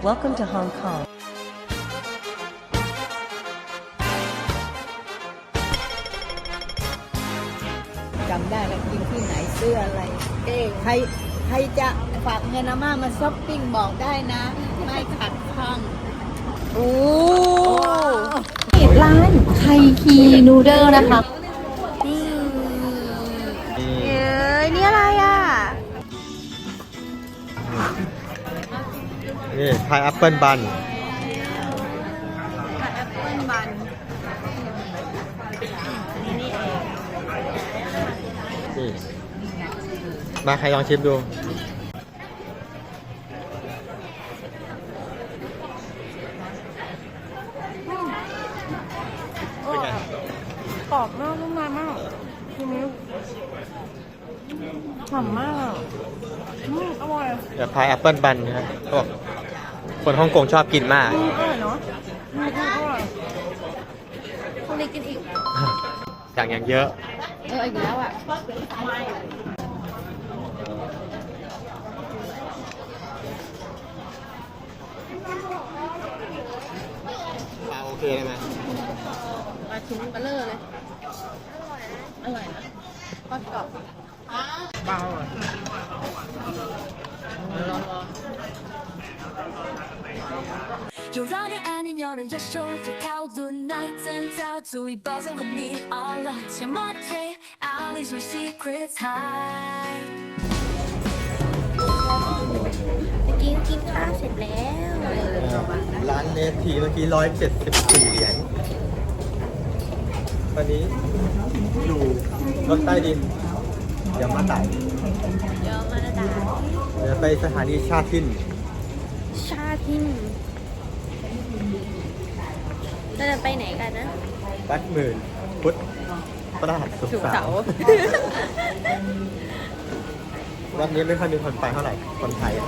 Welcome to Hong Kong. จำได้แล้วกินที่ไหนซื้ออะไร เอ๊ะใครใครจะฝากเงินอาม่ามาช้อปปิ้งบอกได้นะ ไม่ขัดข้องโอ้ร้านไคคีนูเดิลนะคะ นี่พายแอปเปิลบันแอปเปิ้ลบันนี่มาใครลองชิมดู เป็นไง กรอบมากนุ่มนมากทีนี้หอมมากอืมอร่อย เดี๋ยวพายแอปเปิลบันนะครับเขาบอก คนฮ่องกงชอบกินมากอืมอร่อยเนาะอืมอร่อยพรุ่งนี้กินอีก สั่งอย่างเยอะ เอออีกแล้วอะ ปลาโอเคเลยไหมปลาชิ้นเบลเลอร์เลย อร่อยนะทอดกรอบเบาอะลอง 조절을 아닌 여름 자쇼를 타오도 나이트는 타투 입어서 with me time I'll is your secret high เมื่อกี้กินข้าวเสร็จแล้วร้านเลทีเมื่อกี้ร้อยเจ็ดสิบสี่เหรียญตอนนี้อยู่รถใต้ดินเะยวมาไต่เะยวมาไตเดี๋ยวไปสถานีชาทินชาทิน เราจะไปไหนกันนะ วัดหมื่นพุทธประหัสสุขสุกเสาเสาร์ ร์วัดนี้ไม่ค่อยมีคนไปเท่าไหร่ คนไทยอะ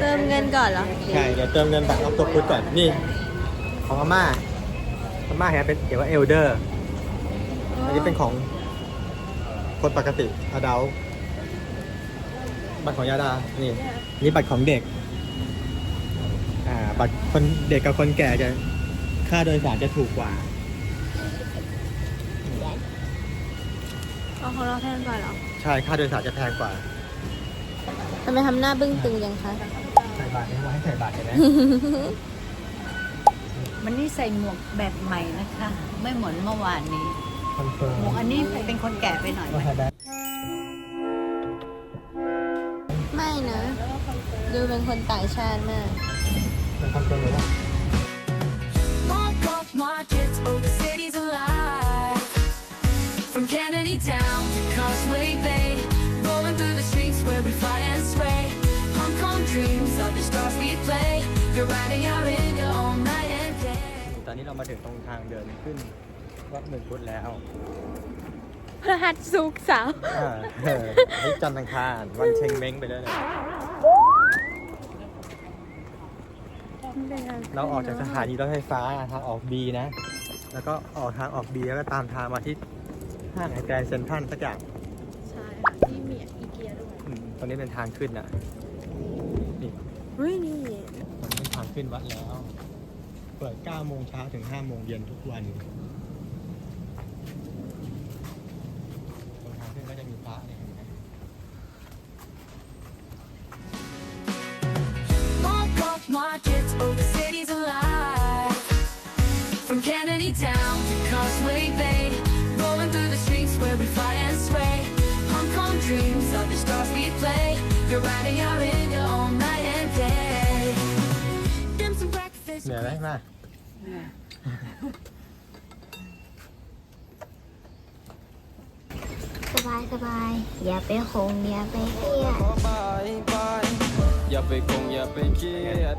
เติมเงินก่อนเหรอ ใช่ เดี๋ยวเติมเงินบัตรออฟตัวพุทธก่อน นี่ ของอาม่าอาม่าเห็นไหมเป็นเขียนว่าเอลเดอร์ อันนี้เป็นของคนปกติอดาบัตรของยาดา นี่ นี่บัตรของเด็ก อ่า บัตรคนเด็กกับคนแก่จะ ค่าโดยสารจะถูกกว่า เอาของเราแทนก่อนเหรอใช่ ค่าโดยสารจะแพงกว่า ทำไมทำหน้าบึ้งตึงยังคะ ใส่บาทให้ใส่บาทใช่ไหม มันนี่ใส่หมวกแบบใหม่นะคะ ไม่เหมือนเมื่อวานนี้ คอนเฟิร์มหมวกอันนี้เป็นคนแก่ไปหน่อยไหม ว่าไงแบงค์ไม่นะ ดูเป็นคนต่างชาติมาก มันคอนเฟิร์มเลยว่า More golf markets, oh the city's alive. From Kennedy Town to Causeway Bay, rolling through the streets where we fly and sway. Hong Kong dreams of the stars we play. You're riding out in your all night and day. ตอนนี้เรามาถึงตรงทางเดินขึ้นวัดหมื่นพุทธแล้วพระหัสสุกร์เสาร์อ่าเออนี่จันทร์อังคารวันเชงเม้งไปเลยนะ เราออกจากสถานีรถไฟฟ้าทางออกบีนะ แล้วก็ออกทางออกบีแล้วก็ตามทางมาที่ห้างไอแกรนด์เซ็นทรัลสักอย่างใช่ค่ะที่มีอีเกียด้วยอืมตรงนี้เป็นทางขึ้นนะนี่เฮ้ยนี่ตรงนี้เป็นทางขึ้นวัดแล้ว เปิด9โมงเช้าถึง5โมงเย็นทุกวัน You're riding out in your all night and day. Dim sum breakfast. เหนื่อยไหมมาสบายสบายอย่าไปคงอย่าไปเครียดบายบายอย่าไปคงอย่าไปเครียด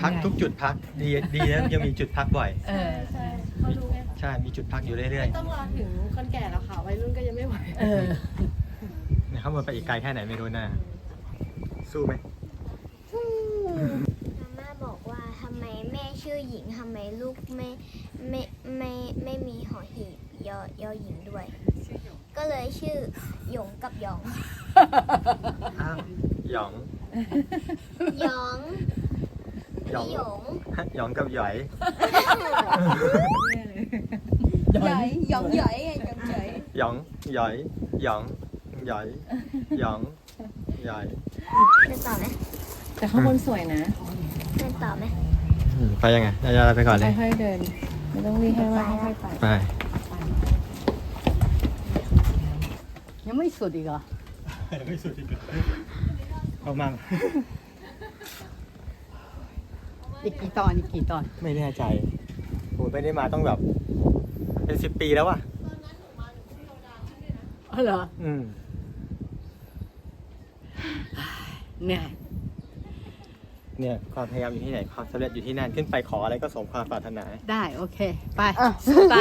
พักทุกจุดพักดีดีนะยังมีจุดพักบ่อยเออมีใช่มีจุดพักอยู่เรื่อยต้องรอถึงคนแก่แล้วค่ะวัยรุ่นก็ยังไม่ไหว เออๆเนี่ย ข้างบนไปอีกไกลแค่ไหนไม่รู้นะ สู้ไหมมาม่าบอกว่าทำไมแม่ชื่อหญิงทำไมลูกไม่ไม่ไม่ไม่มีหอหีบยอยอหญิงด้วย ก็เลยชื่อหยงกับหยองอ้าวหยองหยองอหยองพี่หยงหยองกับหยอยหยอยหยองหยอยไงหยองหยอยหยองหยอยหยอง หยองหยอยเดินต่อไหมแต่ข้างบนสวยนะ เดินต่อไหมอืมไปยังไงยายาไปก่อนเลยค่อยๆเดิน ไม่ต้องรีบให้มากค่อยๆไป ไปยังไม่สุดอีกเหรอ ไม่สุดอีกเอามาอีกกี่ตอนอีกกี่ตอน ไม่แน่ใจโหไม่ได้มาต้องแบบ เป็นสิบปีแล้วว่ะ อ๋อเหรอ อืม เหนื่อยเนี่ยความพยายามอยู่ที่ไหนความสำเร็จอยู่ที่นั่นขึ้นไปขออะไรก็สมความปรารถนา ได้โอเค ไปไป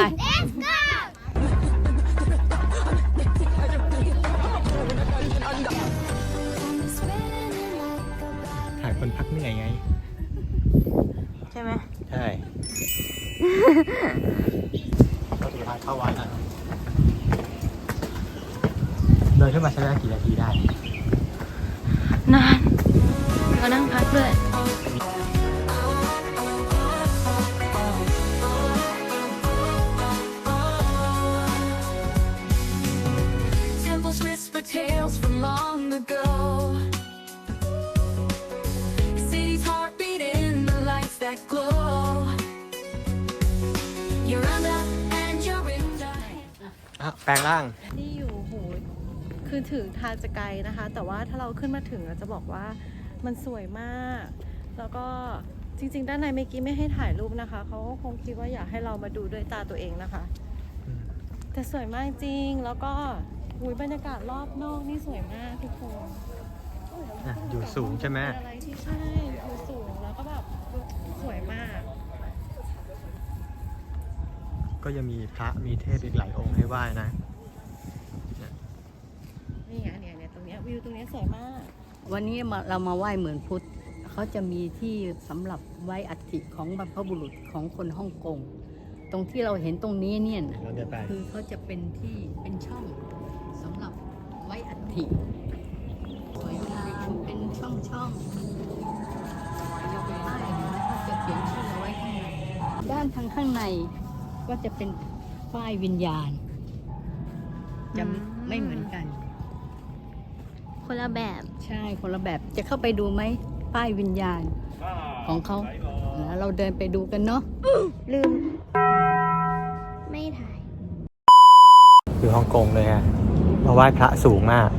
ถ่ายคนพักเหนื่อยไง ใช่ไหมใช่ก็ถือทางเข้าวัดอะเดินขึ้นมาใช้เวลากี่นาทีได้ น คือถึงทางจะไกลนะคะ แต่ว่าถ้าเราขึ้นมาถึงเราจะบอกว่ามันสวยมาก แล้วก็จริง ๆ ด้านในเมื่อกี้ไม่ให้ถ่ายรูปนะคะ เขาก็คงคิดว่าอยากให้เรามาดูด้วยตาตัวเองนะคะอืมแต่สวยมากจริง แล้วก็อุยบรรยากาศรอบนอกนี่สวยมากทุกคนอะอยู่สูงใช่ไหมเป็นอะไรที่ใช่อยู่สูงแล้วก็แบบสวยมาก ก็ยังมีพระมีเทพอีกหลายองค์ให้ไหว้นะ นี่ไงเนี่ยเนี่ยตรงเนี้ยวิวตรงเนี้ยสวยมาก วันนี้มาเรามาไหว้เหมือนพุทธเขาจะมีที่สำหรับไว้อัฐิของบรรพบุรุษของคนฮ่องกง ตรงที่เราเห็นตรงนี้เนี่ยนะเราเดินไป คือเขาจะเป็นที่เป็นช่องสำหรับไว้อัฐิสวยงามเป็นช่องช่องๆเราไปป้ายเห็นไหมเขาจะเขียนชื่อเอาไว้ข้างในด้านทางข้างในก็จะเป็นป้ายวิญญาณจะไม่อืมไม่เหมือนกัน คนละแบบ ใช่คนละแบบจะเข้าไปดูไหมป้ายวิญญาณของเขาแล้วเราเดินไปดูกันเนาะลืม ไม่ถ่าย คือฮ่องกงเลยฮะมาไหว้พระสูงมาก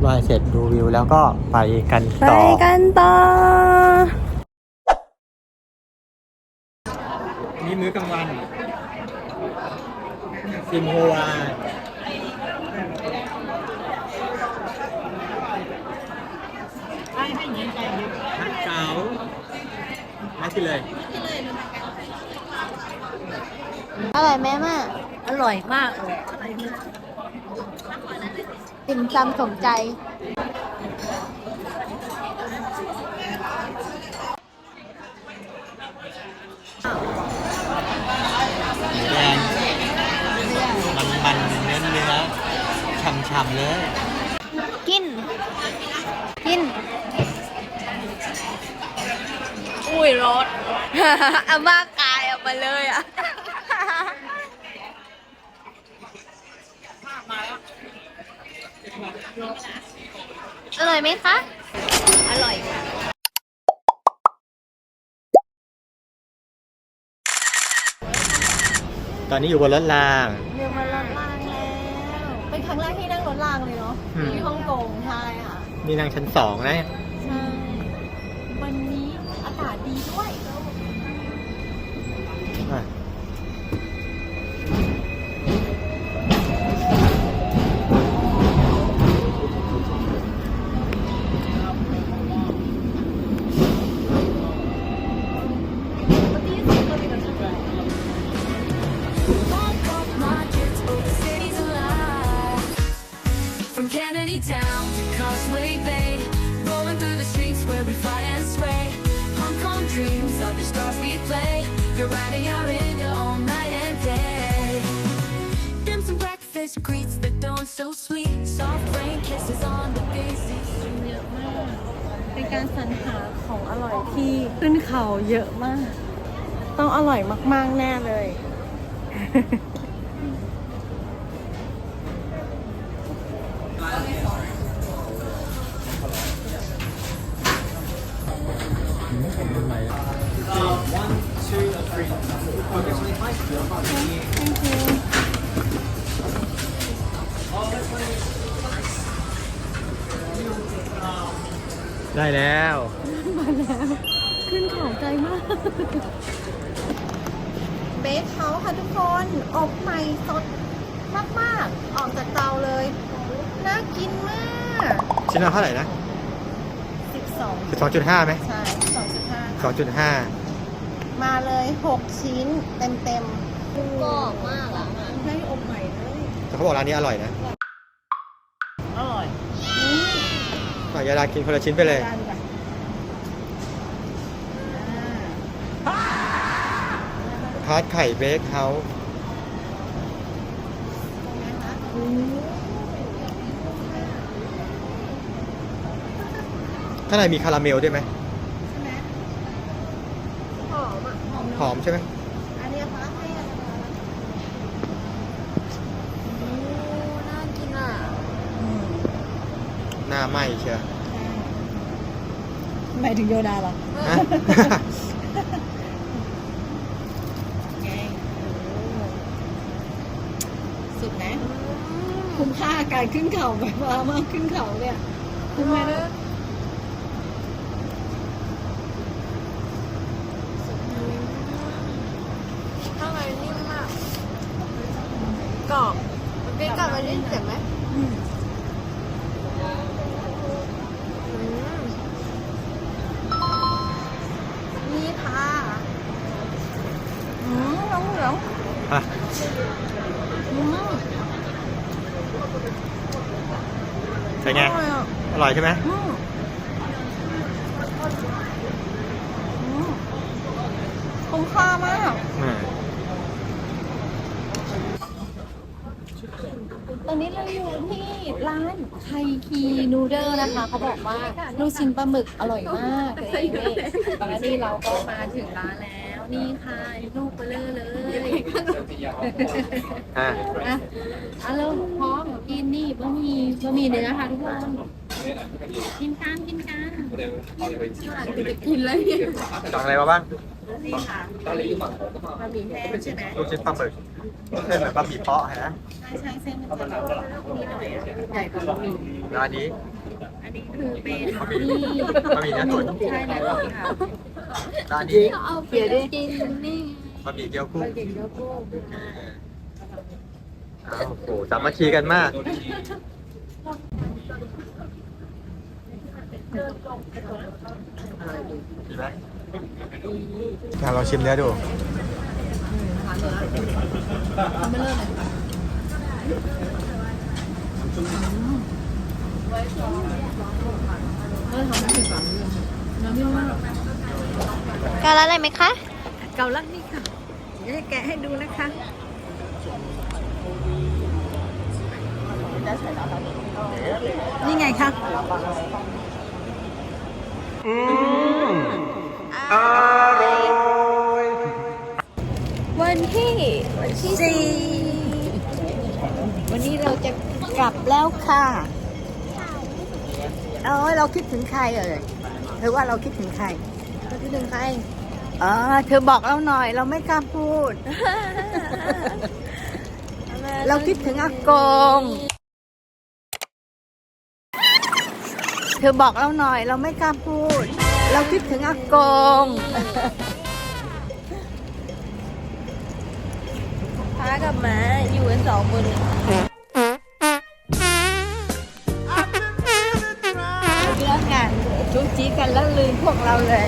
ไหว้เสร็จดูวิวแล้วก็ไปกันต่อกันต่อ นี่มื้อกลางวัน ซิมโฮวาฮักเก๋ามากินเลยอร่อยไหมม่าอร่อยมากเลยติ่มซำสมใจ หมูแดง มันมันเนื้อเนื้อ ฉ่ำๆเลย กิน กิน อุ้ยรถอาม่ากายออกมาเลยอะ อร่อยไหมคะ อร่อยค่ะตอนนี้อยู่บนรถราง เรือมารถรางแล้ว เป็น ครั้งแรกที่นั่งรถรางเลยเนาะอืม ที่ฮ่องกงใช่ค่ะนี่นั่งชั้นสองนะ ใช่วันนี้อากาศดีด้วย การสรรหาของอร่อยที่ขึ้นเขาเยอะมาก ต้องอร่อยมาก ๆ แน่เลย ได้แล้ว ขึ้นเขาไกลมาก เบคเขาค่ะทุกคน อบใหม่สดมากๆ ออกจากเตาเลย น่ากินมาก ชิ้นละเท่าไหร่นะ12 12.5ไหมใช่2.5 2.5 มาเลย 6 ชิ้นเต็มๆกรอบมากอะให้อบใหม่เลยแต่เขาบอกร้านนี้อร่อยนะ อร่อย อะยาดากินคนละชิ้นไปเลยจานดีกว่าอ่าทาร์ตไข่เบคเฮาส์เป็นไงคะข้างในมีคาราเมลด้วยไหมใช่ไหมหอมอะหอมหอมใช่ไหม อันนี้ฟ้าให้อะไรมา น่ากินอะ อืม ห น้าไหมเชียวหมายถึงโยดาเหรอฮะ ไงสุดนะ คุ้มค่าการขึ้นเขาแบบว่ามากขึ้นเขาเนี่ย คุ้มไหมนะข้างในนิ่มมากกรอบมันเป็นกรอบมันนิ่มเจ็บไหมอืม ร่อยใช่ไหมอืมอืมคุ้มค่ามากอ่าตอนนี้เราอยู่ที่ร้านไคคีนูเดอร์นะคะ เขาบอกว่าลูกชิ้นปลาหมึกอร่อยมากนี่แล้วนี่เราก็มาถึงร้านแล้วนี่ค่ะลูกเบลอเลยอะอะเอาเริ่มพร้อมกินนี่บะหมี่บะหมี่เนื้อค่ะทุกคน กินกันกินกันจะกินแล้วเนี่ยสั่งอะไรมาบ้างนี่ค่ะบะหมี่แห้งใช่ไหมลูกชิ้นปลาหมึกเส้นเหมือนบะหมี่เปาะเห็นไหมใช่ใช่เส้นมันจะแบบนี้หน่อยอะใหญ่กว่าบะหมี่ร้านนี้อันนี้คือเป็นบะหมี่บะหมี่เนื้อตุ๋นใช่แล้วค่ะร้านนี้เอาเปลี่ยนได้กินนี่บะหมี่เกี๊ยวกุ้งเก่งเยอะกูอ้าวโอ้โหสามัคคีกันมากดีไหม อะลองชิมเนื้อดูไม่เลิกเลยเออทำไม่ถึงสามเรื่องน้ำเยอะมากกาละอะไรไหมคะ เกาลัดนี่ค่ะเดี๋ยวจะแกะให้ดูนะคะนี่ไงคะ วันที่วันที่สี่วันนี้เราจะกลับแล้วค่ะเอ้ยเราคิดถึงใครเอ่ยเธอว่าเราคิดถึงใครเราคิดถึงใครเออเธอบอกเราหน่อยเราไม่กล้าพูด เราคิดถึงอากง ธอบอกเราหน่อยเราไม่กล้าพูด เราคิดถึงอากงป้ากับม้าอยู่กันสองคนเรื่องงานจุ๊จีกันแล้วลืมพวกเราเลย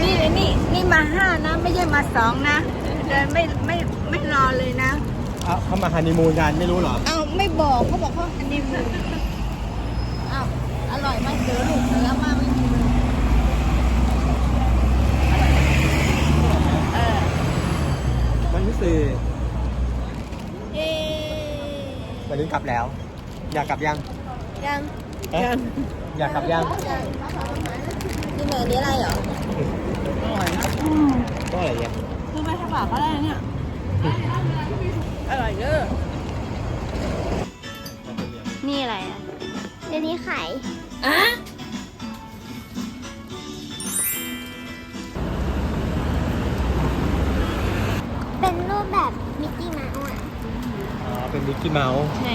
นี่นี่นี่มาห้านะ ไม่ใช่มาสองนะเดินไม่ไม่ไม่รอเลยนะเอาเขามาฮันนีมูนกันไม่รู้เหรอ เอาไม่บอกเขาบอกเขาอันนี้มืออ้าวอ ร่อยมากเจอลูกเนื้อมากไม่มีมือเออวันที่สี่เย้วันนี้กลับแล้ว อยากกลับยังยังเอ๊ะอยากกลับยังนี่เลยนี่อะไรเหรอก็อะไรเนี่ยคือไม่ใช่ปากก็ได้เนี่ยอร่อยเยอะนี่อะไรอะเดี๋ยวนี้ไข่เป็ กกี้เมาส์ไหน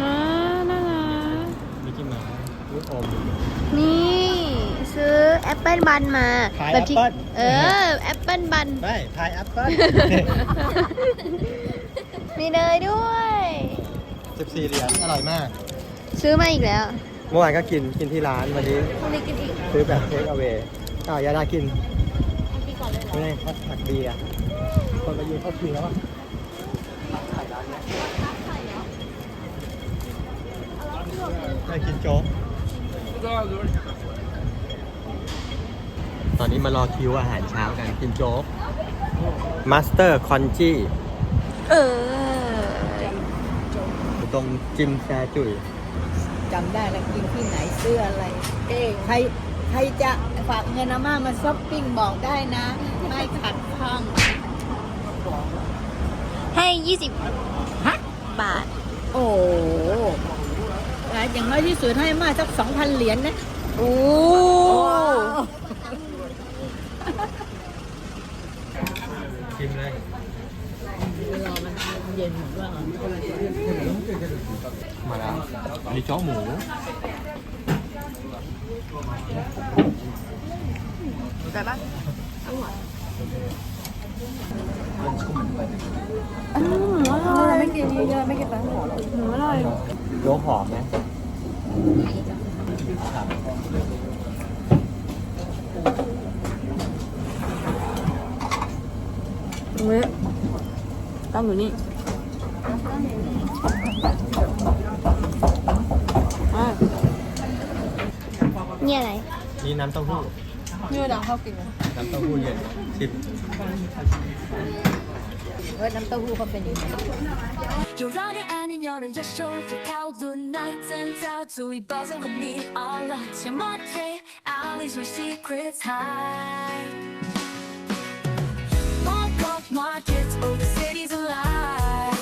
น่าน่ารักมิกกี้เมาส์ลูกอม นี่ซื้อแอปเปิลบันมาขายแบบที่แอปเปิ้ล เออแอปเปิลบัน ไม่ทายแอปเปิ้ล มีเนยด้วย 14 เหรียญอร่อยมาก ซื้อมาอีกแล้วเมื่อวานก็กินกินที่ร้านวันนี้วันนี้กินอีกซื้อแบบเทคเอา a y อ้าวยาดากินไม่ได้เขาผักเบียร์คนมายืนเข้าคิวแล้วอะ ได้กินโจ๊กตอนนี้มารอคิวอาหารเช้ากันกินโจ๊กมาสเตอร์คอนจีเออตรงจิมแซจุยจำได้แล้วกินที่ไหนซื้ออะไร เอ้ใครใครจะฝากเงินอาม่ามาช้อปปิ้งบอกได้นะ ไม่ขัดข้อง ให้20ฮะบาท โอ้โห อะอย่างน้อยที่สุดให้อามาสักสองพันเหรียญนะโอ้ชิมเลยรอมันเย็นหรือว่ามาแล้วอันนี้โจ๊กหมูแต่ปะไม่กินเยอะๆไม่กินแป้งหอมหนูอร่อยโจ๊กหอมไหม ตรงนี้ตั้งอยู่นี่อะนี่อะไร นี่น้ำเต้าหู้ นี่ดังเข้ากินนะน้ำเต้าหู้เย็นชิม เออน้ำเต้าหู้เขาเป็นยังไง 有让人爱你，有人接受这条路，那真叫足以保证和你 all the 切莫贴，I'll leave my secrets high. Walk off markets, oh the city's alive.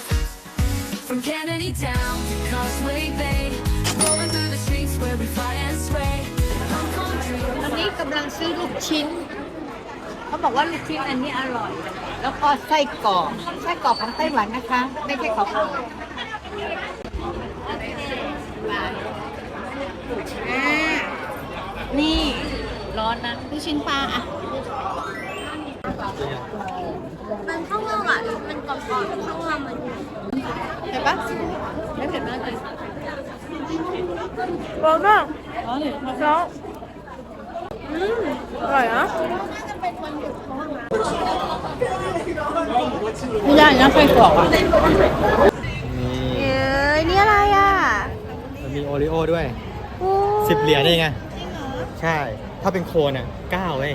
From Kennedy town to Causeway Bay, rolling through the streets where we fly and sway. Hong Kong อัน dreams. นี้กำลังซื้อลูกชิ้น เขา บอกว่าลูกชิ้นอันนี้อร่อย แล้วก็ไส้กรอกไส้กรอกของไต้หวันนะคะ ไม่ใช่ของเราอ่านี่ร้อนนะลูกชิ้นปลาอะมันข้างนอกอะ มันกรอบๆข้างนอกมันเห็นปะไม่เผ็ดมากเลยร้อนมากร้อนเลยแล้วอืม อร่อยนะไม่ได้นะไส้กรอกอะนี่เอ้ยนี่อะไรอะ มันมีโอริโอด้วยโอ้สิบเหรียญเองไงใช่ ถ้าเป็นโคนอะเก้าเว้ย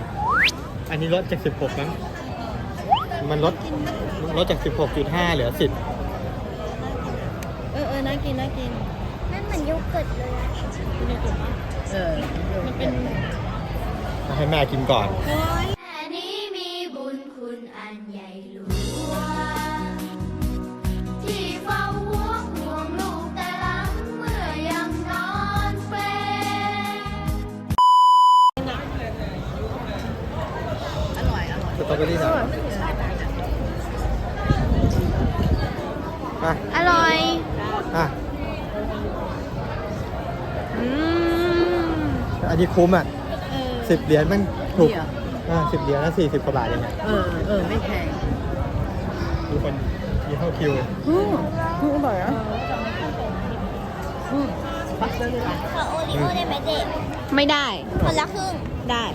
อันนี้ลดจากสิบหกมั้งมันลดลดจากสิบหกจุดห้าเหลือสิบเออเออน่ากินน่ากินนั่นเหมือนโยเกิร์ตเลยอะเออมันเป็น ให้แม่กินก่อนแค่นี้มีบุญคุณอันใหญ่หลวงที่เฝ้าห่วงห่วงลูกแต่หลังเมื่อยังนอนเปลอร่อยอร่อยสตรอเบอรี่หน่อยอะอร่อย อะอืมอันนี้คุ้มอะเออ สิบเหรียญมันถูกนี่เหรอ อ่าสิบเหรียญแล้วสี่สิบกว่าบาทเองอะเออ เออ ไม่แพงมีคนมีเข้าคิว อืมอร่อยอะพักเรื่องอะไรขอโอริโอได้ไหมเด็กไม่ได้คนละครึ่ง ได้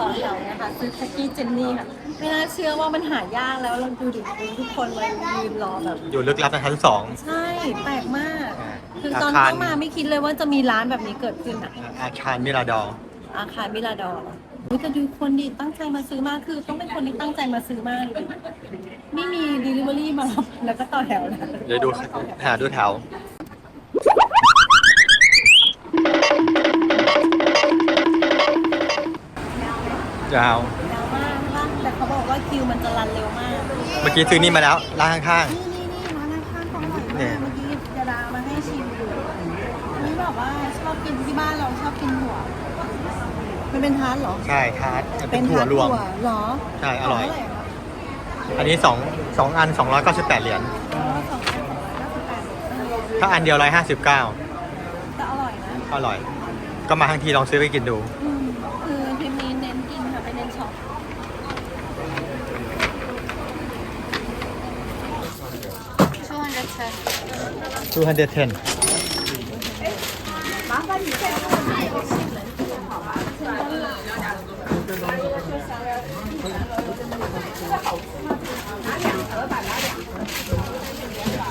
ต่อแถวนะคะซื้อแพ็กกี้เจนนี่ค่ะไม่น่าเชื่อว่ามันหายากแล้วเราดูดิดูทุกคนเลยยืนรอแบบ อยู่ลึกลับในชั้นสอง ใช่แปลกมากอ่าคือตอนอาคาร เข้ามาไม่คิดเลยว่าจะมีร้านแบบนี้เกิดขึ้นอะอาคารมิราดอร์ อาคารมิลาดอร์จะดูคนดีตั้งใจมาซื้อมากคือต้องเป็นคนที่ตั้งใจมาซื้อมากเลยไม่มีดีลิเวอรี่มารับแล้วก็ต่อแถวเดี๋ยดูหาดูแถวยาว ยาวมากใช่ปะแต่เขาบอกว่าคิวมันจะรันเร็วมาก เมื่อกี้ซื้อนี่มาแล้วร้านข้าง นี่นี่นี่ร้านข้างๆเอร่อยมเมื่อ มันเป็นทาร์ตเหรอๆใช่ทาร์ตเป็นถั่วทาร์ตรวม เหรอใช่อร่อย เท่าไหคะอันนี้2 2อัน 298 เหรียญ อ๋อสองพันสองร้อยเก้าสิบแปดเออถ้าอันเดียว 159 แต่อร่อยนะ อร่อย ก็มาทั้งทีลองซื้อไปกินดู อืมคือทริปนี้เน้นกินค่ะไปเน้นช็อป210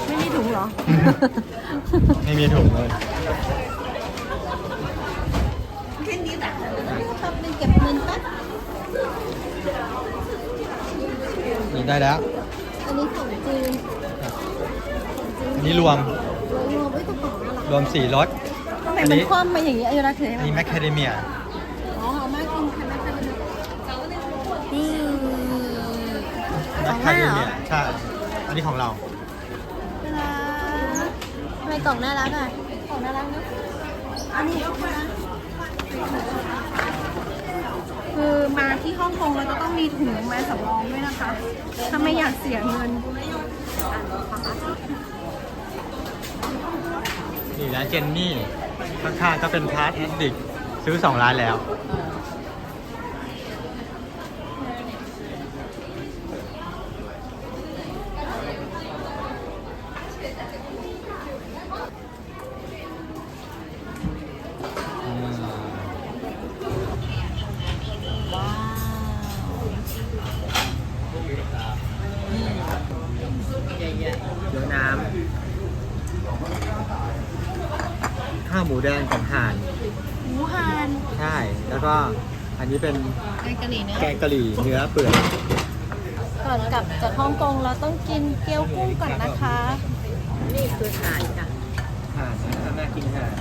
ไม่มีถุงเหรอ ไม่มีถุงเลยทำเป็นเก็บเงินแป๊บนี่ได้แล้ว อันนี้ของจริงอันนี้รวม รวมรวมไว้กระเป๋าน่ารักรวม4รสทำไมอันมันี้นคว่ำมาอย่างนี้อายุรักเธออันไหมนี้แมคคาเดเมีย อ๋อเอามากินค่ะนะคะนี่ แมคคาเดเมียใช่ อันนี้ของเราน่ารักทำไมกล่องน่ารักอะ กล่องน่ารักเนอะอันนี้เอามาคือมาที่ฮ่องกงเราจะต้องมีถุงมาสำรองด้วยนะคะ ถ้าไม่อยากเสียเงิน นี่ร้านเจนนี่ข้างๆก็เป็นพาร์ทแอดดิกซื้อ2ร้านแล้ว ใหญ่ เดี๋ยวน้ำ ข้าวหมูแดงกับห่าน หมูหัน ใช่ แล้วก็อั นนี้เป็นแกงกะหรี่เนื้อแกงกะหรี่เนื้อเปื่อยก่อนกลับจากฮ่องกงเราต้องกินเกี๊ยวกุ้งก่อนนะคะๆนี่คือถ่านค่ะห่านนะน่ากินห่าน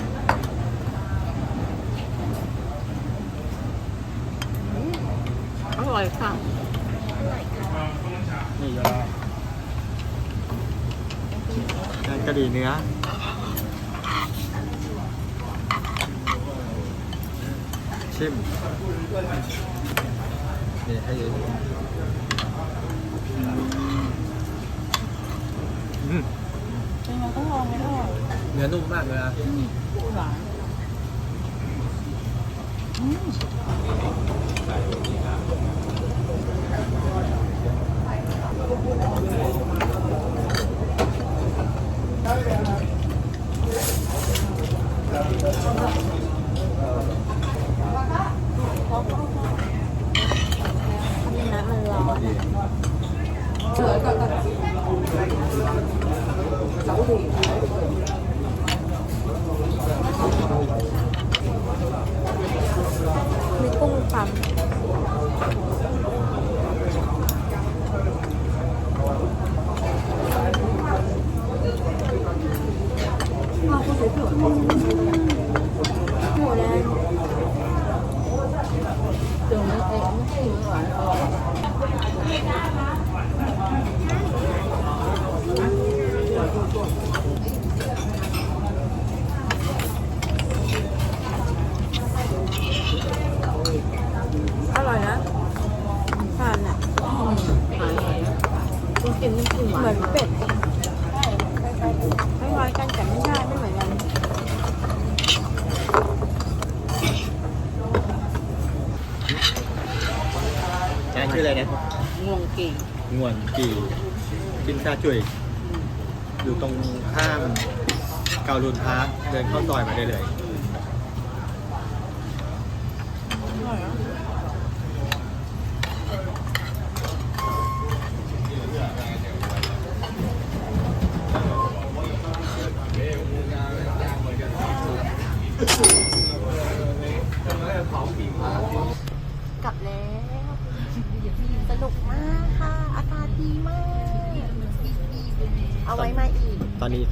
อร่อยค่ะนี่ยอแกงกะหรี่เนื้อ ชิมนี่ให้ดูอืมเราต้องลองไหมพ่อเนื้อนุ่มมากเลยนะหวาน น้ำมันร้อน มีกุ้งปั๊ม ตรงนี้เองไม่ใช่หวานออก อร่อยนะทานอะ หวานจริงๆน้ำจิ้มหวาน เหมือนเป็ดคล้ายๆกันแต่ไม่ใช่ไม่เหมือนกัน ร้าน ชื่ออะไรนะงวงกี่งวนกี่กินซาจุยอยู่ตรงข้ามเกาลุนพาร์คเดินเข้าซอยมาได้เลย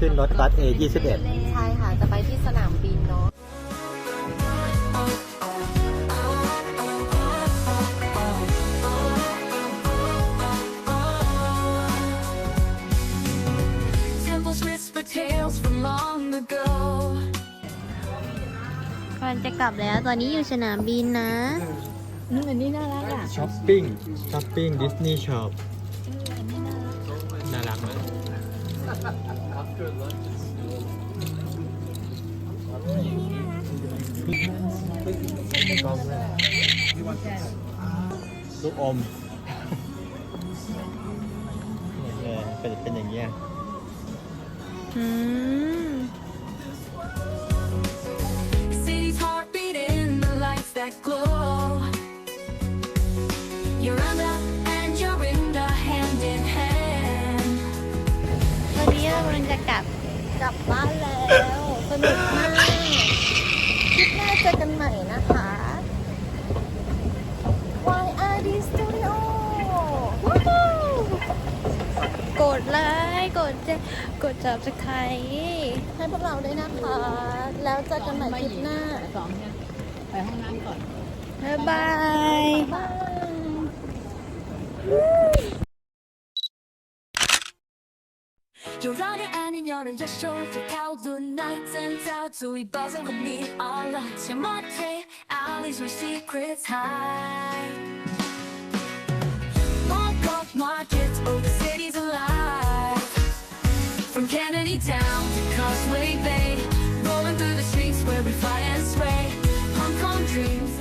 ขึ้นรถบัส A21 ใช่ค่ะ จะไปที่สนามบินเนาะก่อนจะกลับแล้วตอนนี้อยู่สนามบินนะ อันนี้น่ารักอะ ช้อปปิ้ง ช้อปปิ้งดิสนีย์ช็อป ลูกอมเนี่ยเป็นเป็นอย่างเงี้ย อืม City's heart beating, the lights that glow. You're under and ลังจะกลับกลับบ้านแล้วสนุกมากคลิปหน้าเจอกันใหม่นะคะ YRD Studio ว้าวกดไลค์กดแชร์กด subscribe ให้พวกเราด้วยนะคะ แล้วเจอกันใหม่คลิปหน้าสองเนี่ยไปห้องน้ำก่อน บ๊ายบายบ 너는 저쇼를 타오도 nights and out So we buzz and we need all of your money I'll leave my secrets high Mark markets, oh the city's alive. From Kennedy Town to Causeway Bay Rolling through the streets where we fly and sway Hong Kong dreams